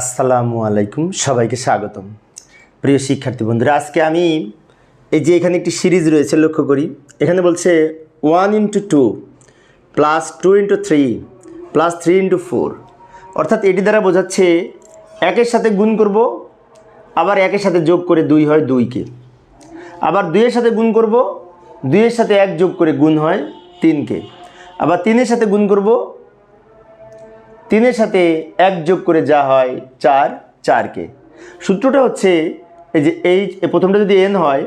আসসালামু আলাইকুম, সবাইকে স্বাগতম। প্রিয় শিক্ষার্থী বন্ধুরা, আজকে আমি এই যে এখানে একটি সিরিজ রয়েছে, লক্ষ্য করি। এখানে বলছে one into two plus two into three plus three into four অর্থাৎ এটি দ্বারা বোঝাচ্ছে একের সাথে গুণ করব, আবার একের সাথে যোগ করে দুই হয় দুইকে। আবার দুইয়ের সাথে গুণ করব, দুইয়ের সাথে এক যোগ করে গুণ হয় তিনকে। আবার তিনের সাথে গুণ করব তিনের সাথে এক যোগ করে যা হয় চার চারকে সূত্রটা হচ্ছে এই যে এই এ প্রথমটা যদি এন হয়,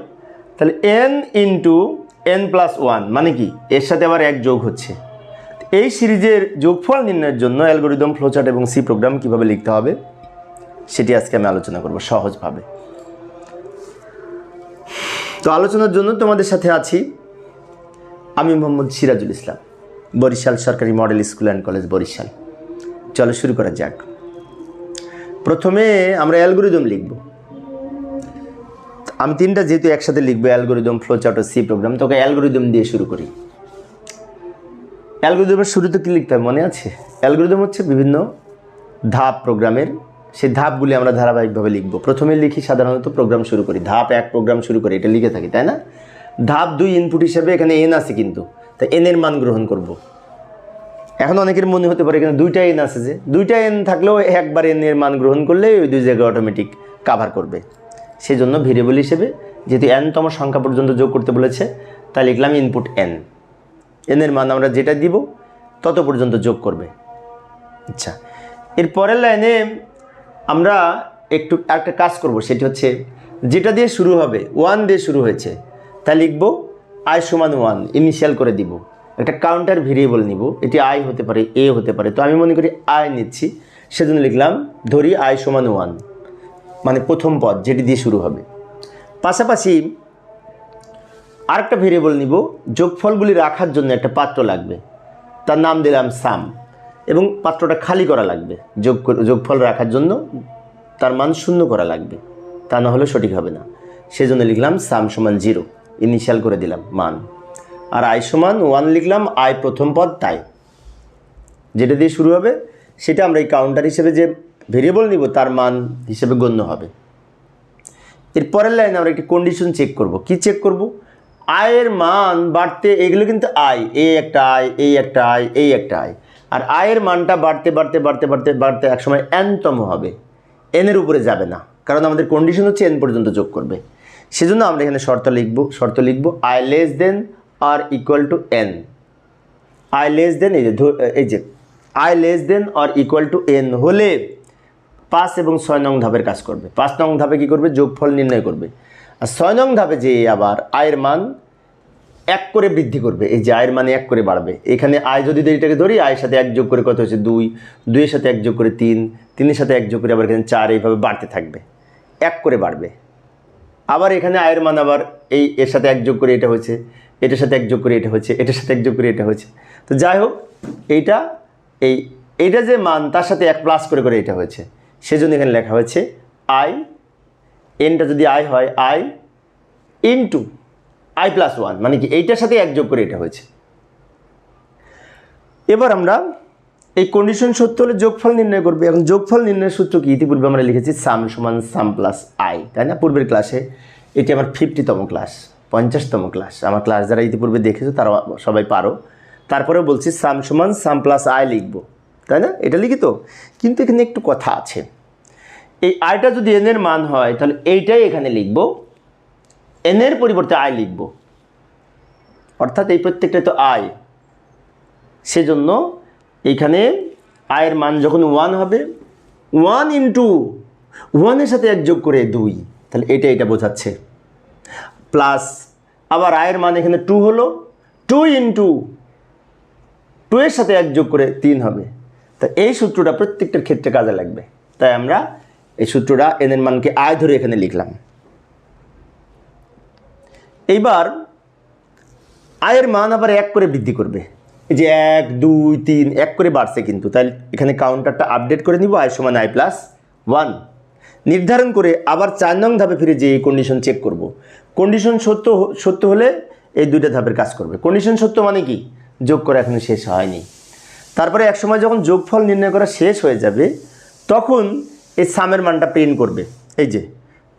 তাহলে N into N plus one মানে কি? এর সাথে আবার এক যোগ হচ্ছে। এই সিরিজের যোগফল নির্ণয়ের জন্য অ্যালগোরিদম ফ্লোচার্ট এবং সি প্রোগ্রাম কীভাবে লিখতে হবে, সেটি আজকে আমি আলোচনা করব সহজভাবে। তো আলোচনার জন্য তোমাদের সাথে আছি আমি মোহাম্মদ সিরাজুল ইসলাম, বরিশাল সরকারি model school and college Barishal. চলো শুরু করা যাক। প্রথমে আমরা অ্যালগোরিদম লিখব। আমি তিনটা যেহেতু একসাথে লিখব, অ্যালগোরিদম, ফ্লোচার্ট ও সি প্রোগ্রাম তোকে অ্যালগোরিদম দিয়ে শুরু করি। অ্যালগোরিদমের শুরুতে কী লিখতে হবে মনে আছে? অ্যালগোরিদম হচ্ছে বিভিন্ন ধাপ প্রোগ্রামের। সেই ধাপগুলি আমরা ধারাবাহিকভাবে লিখব। প্রথমে লিখি সাধারণত প্রোগ্রাম শুরু করি। ধাপ এক প্রোগ্রাম শুরু করি, এটা লিখে থাকি, তাই না? ধাপ দুই ইনপুট হিসেবে এখানে এন আছে কিন্তু। তাই এনের মান গ্রহণ করব। এখন অনেকের মনে হতে পারে কিন্তু দুইটা এন আছে যে, দুইটা এন থাকলেও একবার এন এর মান গ্রহণ করলে ওই দুই জায়গায় অটোমেটিক কাভার করবে। সেই জন্য ভেরিয়েবল হিসেবে যেহেতু এনতম সংখ্যা পর্যন্ত যোগ করতে বলেছে, তাই লিখলাম ইনপুট এন এনের মান আমরা যেটা দিব, তত পর্যন্ত যোগ করবে। আচ্ছা এর পরের লাইনে আমরা একটু একটা কাজ করব, সেটি হচ্ছে যেটা দিয়ে শুরু হবে ওয়ান দিয়ে শুরু হয়েছে, তা লিখব আই সমান ওয়ান ইনিশিয়াল করে দিব। একটা কাউন্টার ভেরিয়েবল নিব। এটি আই হতে পারে এ হতে পারে। তো আমি মনে করি আই নিচ্ছি। সেজন্য লিখলাম, ধরি আই সমান ওয়ান মানে প্রথম পদ, যেটি দিয়ে শুরু হবে। পাশাপাশি আরেকটা ভেরিয়েবল নিব, যোগফলগুলি রাখার জন্য একটা পাত্র লাগবে। তার নাম দিলাম সাম এবং পাত্রটা খালি করা লাগবে। যোগ যোগফল রাখার জন্য তার মান শূন্য করা লাগবে। তা না হলে সঠিক হবে না। সেজন্য লিখলাম সাম সমান জিরো ইনিশিয়াল করে দিলাম মান। আর আই সমান ওয়ান লিখলাম, আই প্রথম পদ তাই। যেটা দিয়ে শুরু হবে, সেটা আমরা এই কাউন্টার হিসেবে যে ভেরিয়েবল নিব, তার মান হিসেবে গণ্য হবে। এর পরের লাইনে আমরা একটি কন্ডিশন চেক করব। কি চেক করব? আয়ের মান বাড়তে, এগুলো কিন্তু আয় এই একটা আয় এই একটা আয় এই একটা আয় আর আয়ের মানটা বাড়তে বাড়তে বাড়তে বাড়তে বাড়তে একসময় এনতম হবে। এনের উপরে যাবে না, কারণ আমাদের কন্ডিশন হচ্ছে এন পর্যন্ত যোগ করবে। সেজন্য আমরা এখানে শর্ত লিখব শর্ত লিখব I less than or equal to N I less than এই যে এই যে I less than or equal to N হলে পাঁচ এবং ছয় নং ধাপের কাজ করবে। পাঁচ নং ধাপে কী করবে? যোগফল নির্ণয় করবে। আর ছয় নং ধাপে যে আবার আয়ের মান এক করে বৃদ্ধি করবে, এই যে আয়ের মানে এক করে বাড়বে। এখানে আয় যদি এটাকে ধরি আয়ের সাথে এক যোগ করে কত হচ্ছে দুই। দুইয়ের সাথে এক যোগ করে তিন। তিনের সাথে এক যোগ করে আবার এখানে চার এইভাবে বাড়তে থাকবে। এক করে বাড়বে। আবার এখানে আয়ের মান আবার এই এর সাথে একযোগ করে এটা হয়েছে, এটার সাথে একযোগ করে এটা হচ্ছে এটার সাথে একযোগ করে এটা হয়েছে। তো যাই হোক, এইটা, এই, এইটা যে মান, তার সাথে এক প্লাস করে করে এটা হয়েছে। সেজন্য এখানে লেখা হয়েছে আই এনটা যদি আই হয় I into I plus one মানে কি এইটার সাথে একযোগ করে এটা হয়েছে। এবার আমরা এই কন্ডিশন সত্য হলে যোগফল নির্ণয় করবে এখন যোগফল নির্ণয়ের সূত্র কি? ইতিপূর্বে আমরা লিখেছি সাম সমান সাম প্লাস আই তাই না? পূর্বের ক্লাসে এটি আমার ফিফটিতম ক্লাস পঞ্চাশতম ক্লাস আমার ক্লাস যারা ইতিপূর্বে দেখেছ, তারা সবাই পারো। তারপরে বলছি সাম সমান সাম প্লাস আই লিখব, তাই না? এটা লিখিত কিন্তু এখানে একটু কথা আছে। এই আইটা যদি এনের মান হয়, তাহলে এইটাই এখানে লিখব। এনের পরিবর্তে আই লিখব। অর্থাৎ এই প্রত্যেকটা তো আয় সেজন্য এইখানে আয়ের মান যখন ওয়ান হবে ওয়ান ইন্টু ওয়ানের সাথে এক যোগ করে দুই, তাহলে এটা এটা বোঝাচ্ছে। প্লাস আবার আয়ের মান এখানে টু হলো টু ইন্টু টু এর সাথে এক যোগ করে তিন হবে। তা এই সূত্রটা প্রত্যেকটার ক্ষেত্রে কাজে লাগবে। তাই আমরা এই সূত্রটা এনের মানকে আয় ধরে এখানে লিখলাম। এইবার আয়ের মান আবার এক করে বৃদ্ধি করবে। এই যে এক, দুই, তিন, এক করে বাড়ছে কিন্তু। তাই এখানে কাউন্টারটা আপডেট করে নিব আয় সমান আই প্লাস ওয়ান নির্ধারণ করে আবার চার নং ধাপে ফিরে যে কন্ডিশন চেক করব। কন্ডিশন সত্য সত্য হলে এই দুইটা ধাপের কাজ করবে। কন্ডিশন সত্য মানে কি? যোগ করা এখনও শেষ হয়নি। তারপরে একসময় যখন যোগফল নির্ণয় করা শেষ হয়ে যাবে, তখন এই সামের মানটা প্রিন্ট করবে। এই যে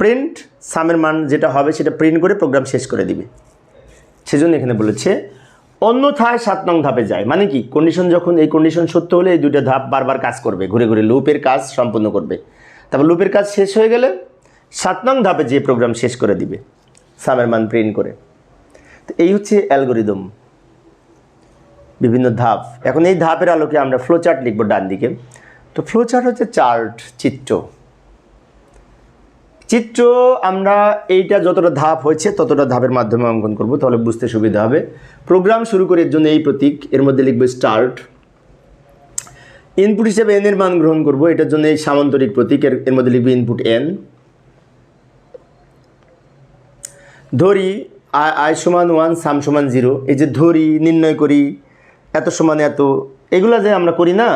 প্রিন্ট সামের মান যেটা হবে সেটা প্রিন্ট করে প্রোগ্রাম শেষ করে দিবে। সেজন্য এখানে বলেছে অন্যথায় সাত নং ধাপে যায়। মানে কি? কন্ডিশন যখন, এই কন্ডিশন সত্য হলে এই দুইটা ধাপ বারবার কাজ করবে। ঘুরে ঘুরে লুপের কাজ সম্পূর্ণ করবে। তারপর লুপের কাজ শেষ হয়ে গেলে সাত নং ধাপে যে প্রোগ্রাম শেষ করে দিবে সামের মান প্রিন্ট করে। তো এই হচ্ছে অ্যালগোরিদম বিভিন্ন ধাপ। এখন এই ধাপের আলোকে আমরা ফ্লো চার্ট লিখব ডান দিকে তো ফ্লো চার্ট হচ্ছে চার্ট চিত্র। চিত্র আমরা এইটা যতটা ধাপ হয়েছে ততটা ধাপের মাধ্যমে অঙ্কন করব, তাহলে বুঝতে সুবিধা হবে। প্রোগ্রাম শুরু করে এর জন্য এই প্রতীক, এর মধ্যে লিখব স্টার্ট ইনপুট হিসেবে এন এর মান গ্রহণ করব, এটার জন্য এই সামান্তরিক প্রতীক, এর এর মধ্যে লিখব ইনপুট এন ধরি আই আই সমান ওয়ান সাম সমান জিরো এই যে ধরি, নির্ণয় করি, এত সমান এত, এগুলা যে আমরা করি না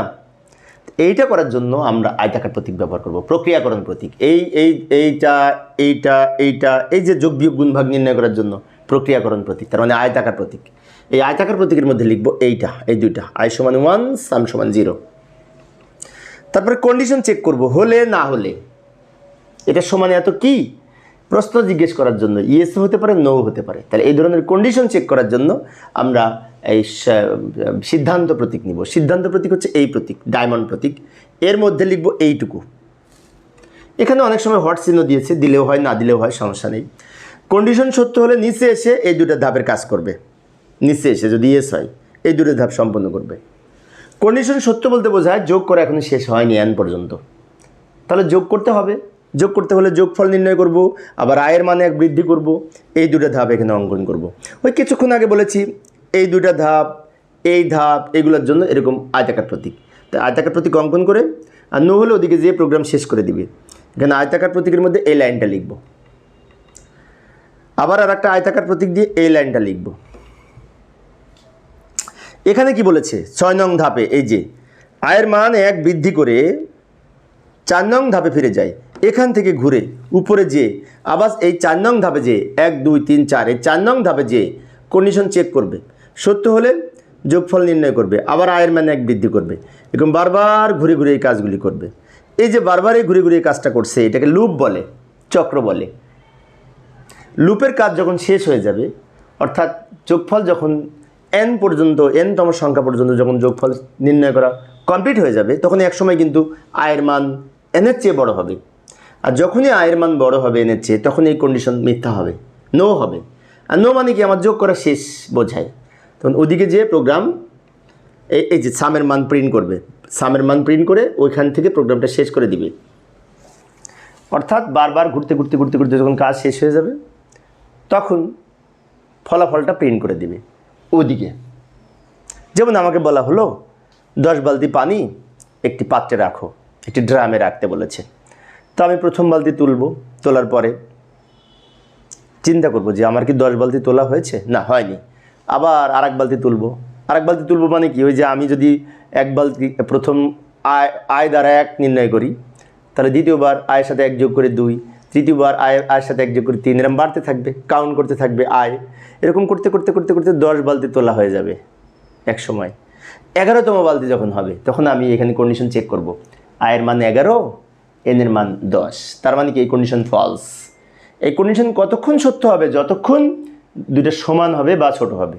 এইটা করার জন্য আমরা আয়তাকার প্রতীক ব্যবহার করব, প্রক্রিয়াকরণ প্রতীক। এই এই, এইটা এইটা এইটা, এই যে যোগ বিয়োগ গুণভাগ নির্ণয় করার জন্য প্রক্রিয়াকরণ প্রতীক, তার মানে আয়তাকার প্রতীক। এই আয়তাকার প্রতীকের মধ্যে লিখব এইটা, এই দুইটা, আই সমান ওয়ান, সাম সমান জিরো। তারপরে কন্ডিশন চেক করব, হলে না হলে। এটা সমান এত কি? প্রশ্ন জিজ্ঞেস করার জন্য ইয়েস হতে পারে নো হতে পারে। তাহলে এই ধরনের কন্ডিশন চেক করার জন্য আমরা এই সিদ্ধান্ত প্রতীক নিব। সিদ্ধান্ত প্রতীক হচ্ছে এই প্রতীক, ডায়মন্ড প্রতীক। এর মধ্যে লিখব এইটুকু। এখানে অনেক সময় হট চিহ্ন দিয়েছে, দিলেও হয়, না দিলেও হয়, সমস্যা নেই। কন্ডিশন সত্য হলে নিচে এসে এই দুটো ধাপের কাজ করবে। নিচে এসে যদি ইয়েস হয়, এই দুটো ধাপ সম্পন্ন করবে। কন্ডিশন সত্য বলতে বোঝায় যোগ করা এখনও শেষ হয়নি এন পর্যন্ত। তাহলে যোগ করতে হবে। যোগ করতে হলে যোগফল নির্ণয় করব, আবার আয়ের মানে এক বৃদ্ধি করব, এই দুটো ধাপ এখানে অঙ্কন করব। ওই কিছুক্ষণ আগে বলেছি এই দুইটা ধাপ, এই ধাপ, এগুলোর জন্য এরকম আয়তাকার প্রতীক। তাই আয়তাকার প্রতীক অঙ্কন করে, আর নো হলে ওদিকে যেয়ে প্রোগ্রাম শেষ করে দিবে। এখানে আয়তাকার প্রতীকের মধ্যে এই লাইনটা লিখব। আবার আর একটা আয়তাকার প্রতীক দিয়ে এই লাইনটা লিখব। এখানে কি বলেছে? ছয় নং ধাপে, এই যে, আয়ের মান এক বৃদ্ধি করে চার নং ধাপে ফিরে যায়। এখান থেকে ঘুরে, উপরে যে আবার এই চার নং ধাপে যে এক, দুই, তিন, চার, এই চার নং ধাপে যে কন্ডিশন চেক করবে। সত্য হলে যোগফল নির্ণয় করবে, আবার আয়ের মান এক বৃদ্ধি করবে। এরকম বারবার ঘুরে ঘুরে এই কাজগুলি করবে। এই যে বারবার এই ঘুরে ঘুরে এই কাজটা করছে, এটাকে লুপ বলে, চক্র বলে। লুপের কাজ যখন শেষ হয়ে যাবে, অর্থাৎ যোগফল যখন এন পর্যন্ত এনতম সংখ্যা পর্যন্ত যখন যোগফল নির্ণয় করা কমপ্লিট হয়ে যাবে তখন এক সময় কিন্তু আয়ের মান এনের চেয়ে বড় হবে। আর যখনই আয়ের মান বড় হবে এনের চেয়ে তখন এই কন্ডিশন মিথ্যা হবে নো হবে। আর নো মানে কি? আমার যোগ করা শেষ বোঝায়। তখন ওদিকে যেয়ে প্রোগ্রাম এই এই যে সামের মান প্রিন্ট করবে। সামের মান প্রিন্ট করে ওইখান থেকে প্রোগ্রামটা শেষ করে দিবে। অর্থাৎ বারবার ঘুরতে ঘুরতে ঘুরতে ঘুরতে যখন কাজ শেষ হয়ে যাবে, তখন ফলাফলটা প্রিন্ট করে দিবে ওদিকে। যেমন আমাকে বলা হলো, দশ বালতি পানি একটি পাত্রে রাখো, একটি ড্রামে রাখতে বলেছে। তো আমি প্রথম বালতি তুলব, তোলার পরে চিন্তা করব যে আমার কি দশ বালতি তোলা হয়েছে? না, হয়নি। আবার আর এক বালতি তুলব। আর এক বালতি তুলব মানে কি? ওই যে আমি যদি এক বালতি, প্রথম আয় আয় দ্বারা এক নির্ণয় করি, তাহলে দ্বিতীয়বার আয়ের সাথে এক যোগ করে দুই, তৃতীয়বার আয় আয়ের সাথে এক যোগ করে তিন এরকম বাড়তে থাকবে কাউন্ট করতে থাকবে আয়। এরকম করতে করতে করতে করতে দশ বালতি তোলা হয়ে যাবে এক সময়। এগারোতম বালতি যখন হবে, তখন আমি এখানে কন্ডিশন চেক করব। আয়ের মান এগারো এনের মান দশ। তার মানে কি? এই কন্ডিশন ফলস এই কন্ডিশন কতক্ষণ সত্য হবে? যতক্ষণ দুইটা সমান হবে বা ছোট হবে।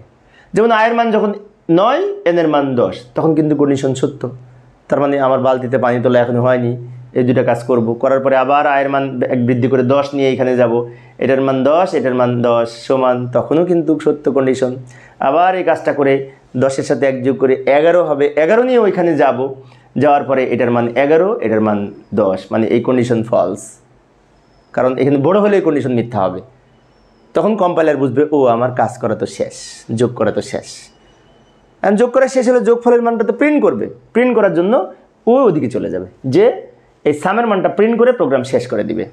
যেমন আয়ের মান যখন নয় এনের মান দশ, তখন কিন্তু কন্ডিশন সত্য। তার মানে আমার বালতিতে পানি তোলা এখনও হয়নি, এই দুটো কাজ করব। করার পরে আবার আয়ের মান এক বৃদ্ধি করে দশ নিয়ে এখানে যাব। এটার মান দশ, এটার মান দশ সমান, তখনও কিন্তু সত্য কন্ডিশন। আবার এই কাজটা করে দশের সাথে এক যোগ করে এগারো হবে। এগারো নিয়ে ওইখানে যাব। যাওয়ার পরে এটার মান এগারো, এটার মান দশ মানে এই কন্ডিশন ফলস কারণ এখানে বড় হলে এই কন্ডিশন মিথ্যা হবে। তখন কম্পাইলার বুঝবে, ও, আমার কাজ করা তো শেষ, যোগ করা তো শেষ। যোগ করা শেষ হলে যোগফলের মানটা তো প্রিন্ট করবে। প্রিন্ট করার জন্য ও ওদিকে চলে যাবে, যে এই সামের মানটা প্রিন্ট করে প্রোগ্রাম শেষ করে দিবে।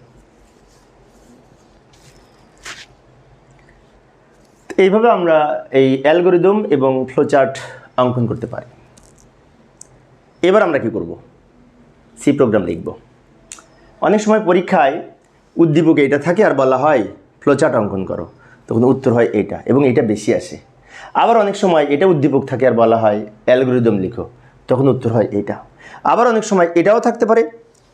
এইভাবে আমরা এই অ্যালগোরিদম এবং ফ্লোচার্ট অঙ্কন করতে পারি। এবার আমরা কি করব? সি প্রোগ্রাম লিখব। অনেক সময় পরীক্ষায় উদ্দীপক এটা থাকে আর বলা হয় ফ্লোচার্ট অঙ্কন করো। তখন উত্তর হয় এটা, এবং এটা বেশি আসে। আবার অনেক সময় এটা উদ্দীপক থাকে আর বলা হয় অ্যালগোরিদম লিখো, তখন উত্তর হয় এটা। আবার অনেক সময় এটাও থাকতে পারে,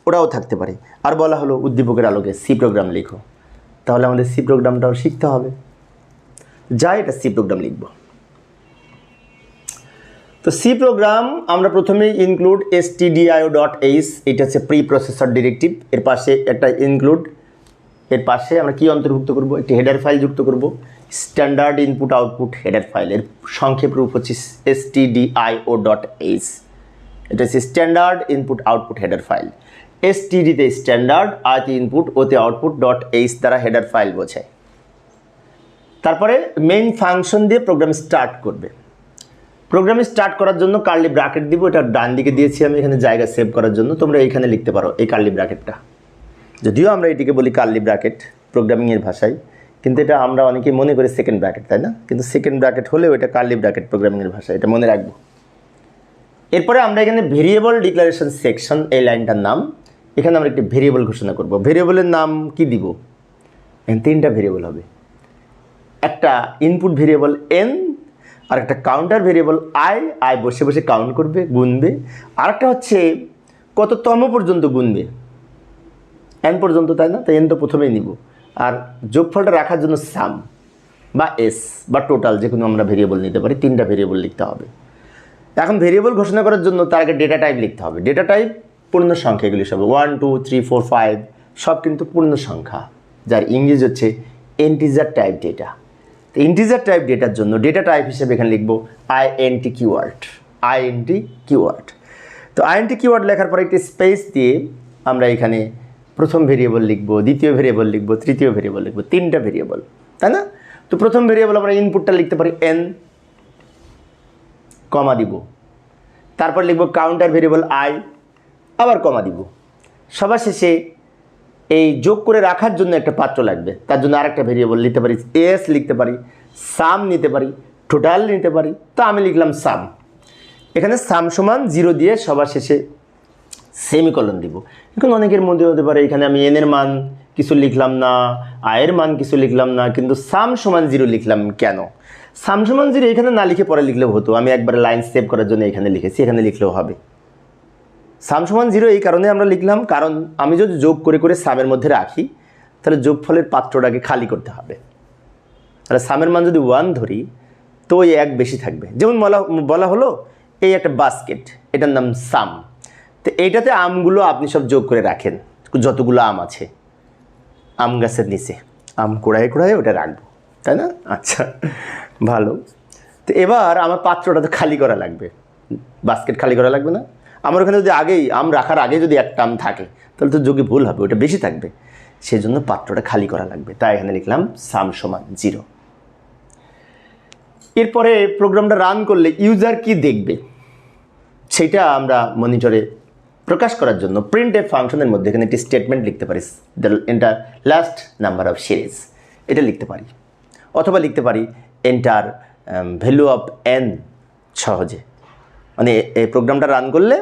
ওটাও থাকতে পারে। আর বলা হলো উদ্দীপকের আলোকে সি প্রোগ্রাম লিখো। তাহলে আমাদের সি প্রোগ্রামটাও শিখতে হবে। যা এটা সি প্রোগ্রাম লিখব। তো সি প্রোগ্রাম আমরা প্রথমেই include S TDIO dot H এটা হচ্ছে প্রি প্রসেসর ডিরেক্টিভ এর পাশে একটা ইনক্লুড এর পাশে আমরা কি অন্তর্ভুক্ত করব? একটি হেডার ফাইল যুক্ত করব। Standard input output header file এর সংক্ষেপ রূপ হচ্ছে এস টিডিআইও ডট এইচ এটা হচ্ছে standard input output header file S টিডিতে standard আয়তে ইনপুট ওতে আউটপুট ডট এইচ দ্বারা হেডার ফাইল বোঝায়। তারপরে মেইন ফাংশন দিয়ে প্রোগ্রাম স্টার্ট করবে। প্রোগ্রামে স্টার্ট করার জন্য কার্লি ব্র্যাকেট দিব। এটা ডান দিকে দিয়েছি আমি, এখানে জায়গা সেভ করার জন্য। তোমরা এইখানে লিখতে পারো এই কার্লি ব্র্যাকেটটা যদিও আমরা এটিকে বলি কার্লি ব্র্যাকেট প্রোগ্রামিংয়ের ভাষায়, কিন্তু এটা আমরা অনেকেই মনে করি সেকেন্ড ব্র্যাকেট তাই না? কিন্তু সেকেন্ড ব্র্যাকেট হলেও এটা কার্লি ব্র্যাকেট প্রোগ্রামিংয়ের ভাষা, এটা মনে রাখব। এরপরে আমরা এখানে ভেরিয়েবল ডিক্লারেশন সেকশন এই লাইনটার নাম, এখানে আমরা একটি ভেরিয়েবল ঘোষণা করব। ভেরিয়েবলের নাম কি দিব? এখানে তিনটা ভেরিয়েবল হবে। একটা ইনপুট ভেরিয়েবল এন আর একটা কাউন্টার ভেরিয়েবল আই আই বসে বসে কাউন্ট করবে, গুনবে। আর একটা হচ্ছে কততম পর্যন্ত গুনবে? এন পর্যন্ত, তাই না? তাই এন তো প্রথমেই নিব। আর যোগফলটা রাখার জন্য সাম বা এস বা টোটাল যে কোনো আমরা ভেরিয়েবল নিতে পারি, তিনটা ভেরিয়েবল লিখতে হবে। এখন ভেরিয়েবল ঘোষণা করার জন্য তার আগে ডেটা টাইপ লিখতে হবে। ডেটা টাইপ পূর্ণ সংখ্যা এগুলি সব। One two three four five সব কিন্তু পূর্ণ সংখ্যা, যার ইংরেজি হচ্ছে এন্টিজার টাইপ ডেটা তো ইন্টিজার টাইপ ডেটার জন্য ডেটা টাইপ হিসেবে এখানে লিখব I N T keyword I N T keyword তো আই এন টি কিওয়ার্ড লেখার পরে একটি স্পেস দিয়ে আমরা এখানে প্রথম ভেরিয়েবল লিখব, দ্বিতীয় ভেরিয়েবল লিখব, তৃতীয় ভেরিয়েবল লিখব, তিনটা ভেরিয়েবল, তাই না? তো প্রথম ভেরিয়েবল আমরা ইনপুটটা লিখতে পারি এন কমা দিব। তারপর লিখব কাউন্টার ভেরিয়েবল আই আবার কমা দিব। সবার শেষে এই যোগ করে রাখার জন্য একটা পাত্র লাগবে। তার জন্য আরেকটা ভেরিয়েবল নিতে পারি এস লিখতে পারি সাম নিতে পারি টোটাল নিতে পারি। তো আমি লিখলাম সাম এখানে সাম সমান জিরো দিয়ে সবার শেষে সেমিকলন দিব। এখন অনেকের মধ্যে হতে পারে, এখানে আমি এনের মান কিছু লিখলাম না আয়ের মান কিছু লিখলাম না, কিন্তু সাম সমান জিরো লিখলাম কেন? সাম সমান জিরো এখানে না লিখে পরে লিখলেও হতো। আমি একবার লাইন সেভ করার জন্য এখানে লিখেছি, এখানে লিখলেও হবে। সাম সমান জিরো এই কারণে আমরা লিখলাম, কারণ আমি যদি যোগ করে করে সামের মধ্যে রাখি, তাহলে যোগফলের পাত্রটাকে খালি করতে হবে। তাহলে সামের মান যদি ওয়ান ধরি, তো ওই এক বেশি থাকবে। যেমন বলা বলা হলো, এই একটা বাস্কেট এটার নাম সাম তো এইটাতে আমগুলো আপনি সব যোগ করে রাখেন। যতগুলো আম আছে। আম গাছের নিচে। আম কুড়ায় কুড়ায় ওটা রাখব। তাই না? আচ্ছা ভালো। তো এবার আমার পাত্রটা তো খালি করা লাগবে। বাস্কেট খালি করা লাগবে না। আমার ওখানে যদি আগেই, আম রাখার আগে যদি একটা আম থাকে, তাহলে তো যোগে ভুল হবে, ওটা বেশি থাকবে। সেই জন্য পাত্রটা খালি করা লাগবে। তাই এখানে লিখলাম সাম সমান জিরো। এরপরে প্রোগ্রামটা রান করলে ইউজার কি দেখবে? সেটা আমরা মনিটরে প্রকাশ করার জন্য প্রিন্ট এ ফাংশনের মধ্যে এখানে একটি স্টেটমেন্ট লিখতে পারি enter last number of series এটা লিখতে পারি, অথবা লিখতে পারি এন্টার ভ্যালু অফ এন সহজে মানে এই প্রোগ্রামটা রান করলে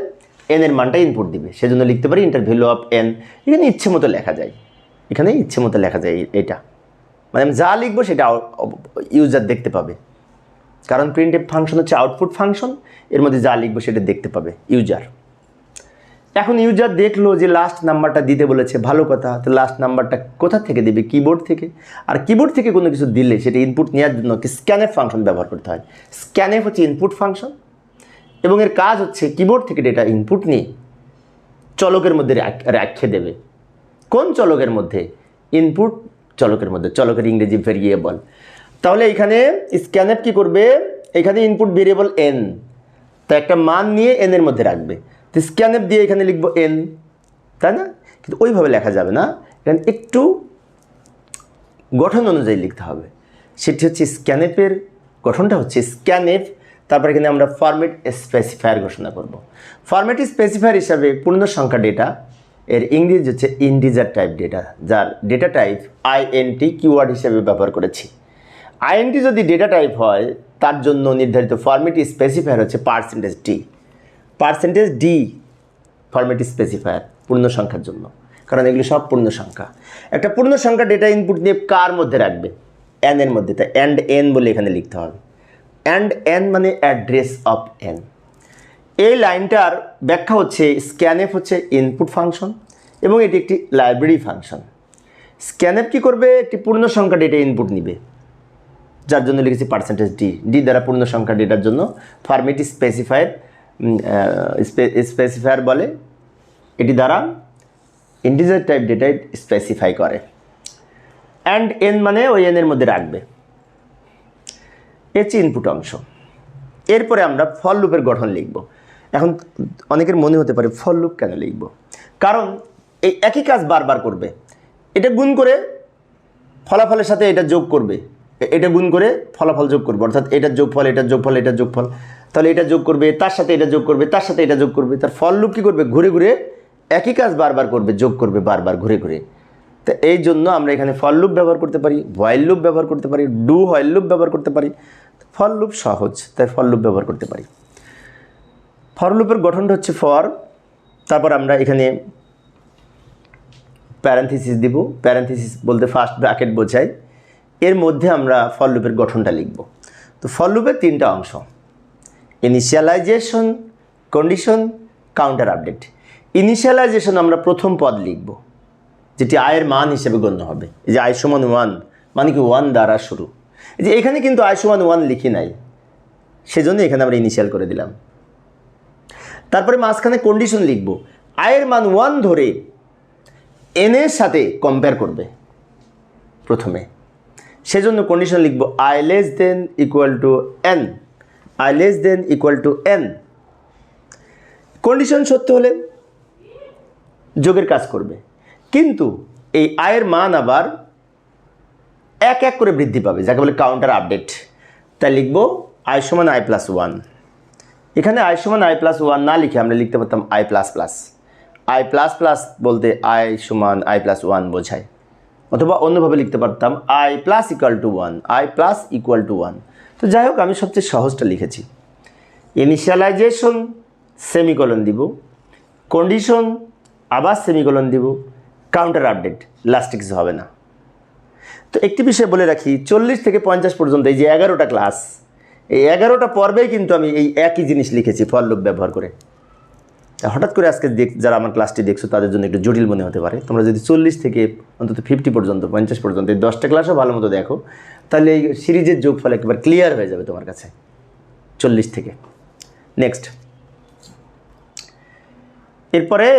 এন এর মানটা ইনপুট দিবে, সেজন্য লিখতে পারি ইন্টার ভ্যালু অফ এন এখানে ইচ্ছে মতো লেখা যায়, এখানে ইচ্ছে মতো লেখা যায় এটা মানে আমি যা লিখব সেটা ইউজার দেখতে পাবে, কারণ প্রিন্ট ফাংশন হচ্ছে আউটপুট ফাংশন এর মধ্যে যা লিখব সেটা দেখতে পাবে ইউজার এখন ইউজার দেখল যে লাস্ট নাম্বারটা দিতে বলেছে, ভালো কথা, তো লাস্ট নাম্বারটা কোথা থেকে দেবে? কিবোর্ড থেকে। আর কিবোর্ড থেকে কোনো কিছু দিলে সেটা ইনপুট নেওয়ার জন্য স্ক্যানএফ ফাংশন ব্যবহার করতে হয়? স্ক্যানএফ হচ্ছে ইনপুট ফাংশন এবং এর কাজ হচ্ছে কিবোর্ড থেকে ডেটা ইনপুট নিয়ে চলকের মধ্যে রাখিয়ে দেবে। কোন চলকের মধ্যে? ইনপুট চলকের মধ্যে, চলকের ইংরেজি ভেরিয়েবল তাহলে এখানে স্ক্যানএফ কি করবে? এখানে ইনপুট ভেরিয়েবল এন তা একটা মান নিয়ে এন এর মধ্যে রাখবে। তো স্ক্যানএফ দিয়ে এখানে লিখব এন তাই না? কিন্তু ওইভাবে লেখা যাবে না। এখানে একটু গঠন অনুযায়ী লিখতে হবে। সেটি হচ্ছে স্ক্যানএফের গঠনটা হচ্ছে স্ক্যানএফ তারপর এখানে আমরা ফরম্যাট স্পেসিফায়ার ঘোষণা করব। ফরম্যাট স্পেসিফায়ার হিসাবে পূর্ণ সংখ্যা ডেটা এর ইংরেজি হচ্ছে ইন্ডিজার টাইপ ডেটা যার ডেটা টাইপ আইএনটি কিওয়ার্ড হিসেবে ব্যবহার করেছি। আইএনটি যদি ডেটা টাইপ হয়, তার জন্য নির্ধারিত ফরম্যাট স্পেসিফায়ার হচ্ছে percentage D percentage D format specifier পূর্ণ সংখ্যার জন্য। কারণ এগুলি সব পূর্ণ সংখ্যা। একটা পূর্ণ সংখ্যা ডেটা ইনপুট নিয়ে কার মধ্যে রাখবে? এন এর মধ্যে। তাই অ্যান্ড এন বলে এখানে লিখতে হবে। অ্যান্ড এন মানে অ্যাড্রেস অফ এন এই লাইনটার ব্যাখ্যা হচ্ছে স্ক্যানএফ হচ্ছে ইনপুট ফাংশন এবং এটি একটি লাইব্রেরি ফাংশন স্ক্যানএপ কী করবে? একটি পূর্ণ সংখ্যা ডেটা ইনপুট নিবে। যার জন্য লিখেছি পার্সেন্টেজ ডি ডি দ্বারা পূর্ণ সংখ্যা ডেটার জন্য ফার্মেটি স্পেসিফায়ার স্পেসিফায়ার বলে, এটি দ্বারা ইন্টিজার টাইপ ডেটা স্পেসিফাই করে। অ্যান্ড এন মানে ওই এনের মধ্যে রাখবে। হচ্ছে ইনপুট অংশ। এরপরে আমরা ফল লুপের গঠন লিখব। এখন অনেকের মনে হতে পারে ফল লুপ কেন লিখব? কারণ এই একই কাজ বারবার করবে। এটা গুণ করে ফলাফলের সাথে এটা যোগ করবে। এটা গুণ করে ফলাফল যোগ করবে। অর্থাৎ এটার যোগফল এটার যোগফল এটার যোগফল। তাহলে এটা যোগ করবে, তার সাথে এটা যোগ করবে, তার সাথে এটা যোগ করবে, তার ফল লুপ কী করবে? ঘুরে ঘুরে একই কাজ বারবার করবে, যোগ করবে বারবার, ঘুরে ঘুরে। তো এই জন্য আমরা এখানে ফল লুপ ব্যবহার করতে পারি হোয়াইল লুপ ব্যবহার করতে পারি ডু হোয়াইল লুপ ব্যবহার করতে পারি। ফল লুপ সহজ, তাই ফল লুপ ব্যবহার করতে পারি। ফর লুপের গঠনটা হচ্ছে ফর তারপর আমরা এখানে প্যারেন্থিসিস দিব প্যারেন্থিসিস বলতে ফার্স্ট ব্র্যাকেট বোঝাই এর মধ্যে আমরা ফল লুপের গঠনটা লিখব। তো ফল লুপের তিনটা অংশ। Initialization condition counter update initialization আমরা প্রথম পদ লিখব, যেটি আয়ের মান হিসেবে গণ্য হবে। এই যে আয় সমান ওয়ান মানে কি ওয়ান দ্বারা শুরু। যে এখানে কিন্তু আয় সমান ওয়ান লিখি নাই, সেজন্য এখানে আমরা ইনিশিয়াল করে দিলাম। তারপরে মাঝখানে কন্ডিশন লিখব আয়ের মান ওয়ান ধরে এনের সাথে কম্পেয়ার করবে প্রথমে। সেজন্য কন্ডিশন লিখব I less than equal to N I less than equal to N. Condition সত্য হলে যোগের কাজ করবে। কিন্তু এই আয়ের মান আবার এক এক করে বৃদ্ধি পাবে, যাকে বলে কাউন্টার আপডেট তাই লিখব আই সমান আই প্লাস ওয়ান। এখানে আই সমান আই প্লাস ওয়ান না লিখে আমরা লিখতে পারতাম i plus plus. I plus plus বলতে আই সমান আই প্লাস ওয়ান বোঝায়। অথবা অন্যভাবে লিখতে পারতাম i plus equal to one, i plus equal to one. তো যাই হোক, আমি সবচেয়ে সহজটা লিখেছি। ইনিশিয়ালাইজেশন সেমিকলন দিব। কন্ডিশন আবার সেমিকলন দিব। কাউন্টার আপডেট লাস্টে কিছু হবে না। তো একটি বিষয় বলে রাখি, চল্লিশ থেকে পঞ্চাশ পর্যন্ত এই যে এগারোটা ক্লাস এই এগারোটা পর্বেই কিন্তু আমি এই একই জিনিস লিখেছি ফল লুপ ব্যবহার করে। হঠাৎ করে আজকে দেখ, যারা আমার ক্লাসটি দেখছ, তাদের জন্য একটু জটিল মনে হতে পারে। তোমরা যদি চল্লিশ থেকে অন্তত ফিফটি পর্যন্ত, পঞ্চাশ পর্যন্ত এই দশটা ক্লাসও ভালো মতো দেখো তাহলে এই সিরিজের যোগফল একেবারে ক্লিয়ার হয়ে যাবে তোমার কাছে। চল্লিশ থেকে। নেক্সট এরপরে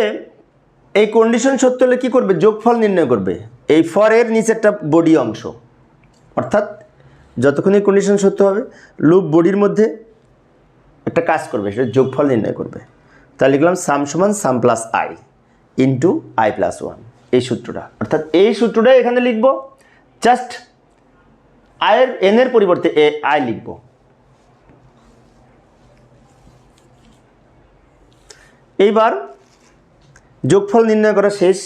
এই কন্ডিশন সত্য হলে কী করবে? যোগফল নির্ণয় করবে। এই ফরের নিচেরটা বডি অংশ। অর্থাৎ যতক্ষণ এই কন্ডিশন সত্য হবে লুপ বডির মধ্যে একটা কাজ করবে, সেটা যোগফল নির্ণয় করবে। তাহলে লিখলাম সাম সমান sum plus I into I plus one এই সূত্রটা। অর্থাৎ এই সূত্রটা এখানে লিখব। জাস্ট আয়ের, এনের পরিবর্তে এ, আয় লিখব। এইবার যোগফল নির্ণয় করা শেষ,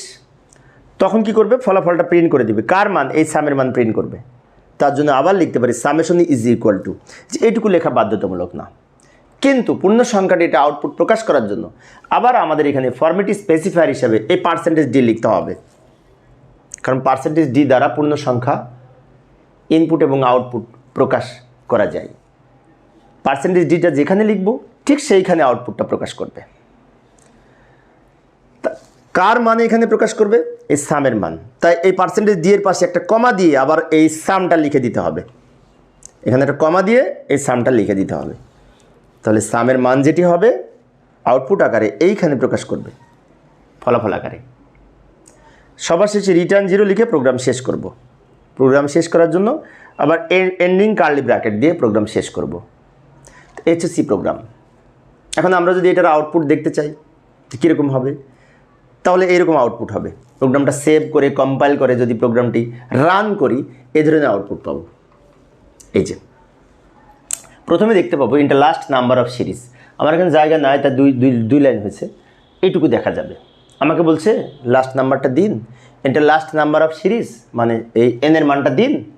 তখন কি করবে? ফলাফলটা প্রিন্ট করে দিবে। কার মান? এই সামের মান প্রিন্ট করবে। তার জন্য আবার লিখতে পারি সামেশন ইজ ইকুয়াল টু যে এইটুকু লেখা বাধ্যতামূলক না। কিন্তু পূর্ণ সংখ্যাটি এটা আউটপুট প্রকাশ করার জন্য আবার আমাদের এখানে ফর্মেটি স্পেসিফায়ার হিসাবে এই পার্সেন্টেজ ডি লিখতে হবে। কারণ পার্সেন্টেজ ডি দ্বারা পূর্ণ সংখ্যা ইনপুট এবং আউটপুট প্রকাশ করা যায়। পার্সেন্টেজ ডিটা যেখানে লিখব, ঠিক সেইখানে আউটপুটটা প্রকাশ করবে। কার মান এখানে প্রকাশ করবে? এই সামের মান। তাই এই পার্সেন্টেজ ডি এর পাশে একটা কমা দিয়ে আবার এই সামটা লিখে দিতে হবে। এখানে একটা কমা দিয়ে এই সামটা লিখে দিতে হবে। তাহলে সামের মান যেটি হবে আউটপুট আকারে এইখানে প্রকাশ করবে, ফলাফল আকারে। সবার শেষে রিটার্ন জিরো লিখে প্রোগ্রাম শেষ করব। প্রোগ্রাম শেষ করার জন্য, আবার এন্ডিং কার্লি ব্র্যাকেট দিয়ে প্রোগ্রাম শেষ করব। হচ্ছে সি প্রোগ্রাম এখন আমরা যদি এটার আউটপুট দেখতে চাই কীরকম হবে, তাহলে এইরকম আউটপুট হবে। প্রোগ্রামটা সেভ করে কম্পাইল করে যদি প্রোগ্রামটি রান করি, এ ধরনের আউটপুট পাবো। এই যে। প্রথমে দেখতে পাবো enter last number of series আমার এখানে জায়গা নাই তা দুই দুই দুই লাইন হয়েছে। এইটুকু দেখা যাবে। আমাকে বলছে লাস্ট নাম্বারটা দিন। Enter last number of series মানে এই এনের মানটা দিন।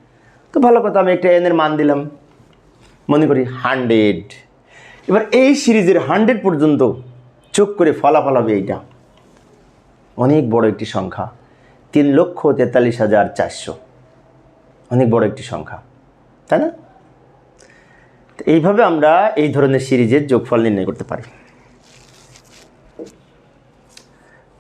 তো ভালো কথা, আমি একটা এনের মান দিলাম। মনে করি হান্ড্রেড। এবার এই সিরিজের হান্ড্রেড পর্যন্ত চোখ করে ফলাফল হবে এইটা। অনেক বড় একটি সংখ্যা। তিন লক্ষ তেতাল্লিশ হাজার চারশো। অনেক বড় একটি সংখ্যা। তাই না? এইভাবে আমরা এই ধরনের সিরিজের যোগফল নির্ণয় করতে পারি।